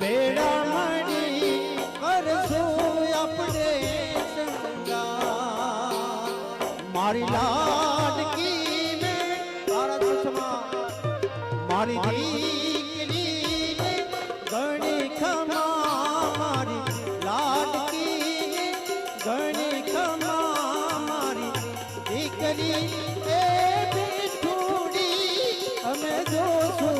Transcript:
ભેડા મળી કરશું આપણે મારી લાડકી મેં તારા દુશ્મન મારી દીકરી ગણી ખમા, મારી લાડકી ગણી ખમા, મારી દીકરી એ મીઠુડી અમે જોશું.